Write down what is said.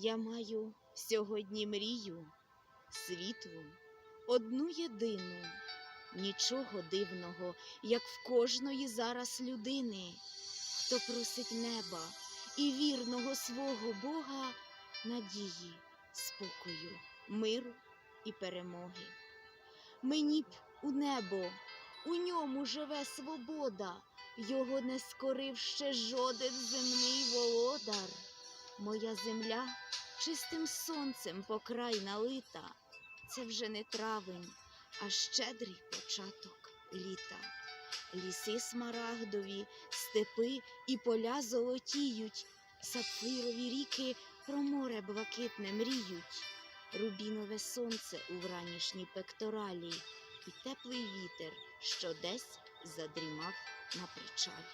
Я маю сьогодні мрію, світлу, одну єдину, нічого дивного, як в кожної зараз людини, хто просить неба і вірного свого Бога, надії, спокою, миру і перемоги. Мені б у небо, у ньому живе свобода, його не скорив ще жоден земний володар. Моя земля чистим сонцем покрай налита. Це вже не травень, а щедрий початок літа. Ліси смарагдові, степи і поля золотіють, сапфирові ріки про море блакитне мріють. Рубінове сонце у вранішній пекторалі, і теплий вітер, що десь задрімав на причалі.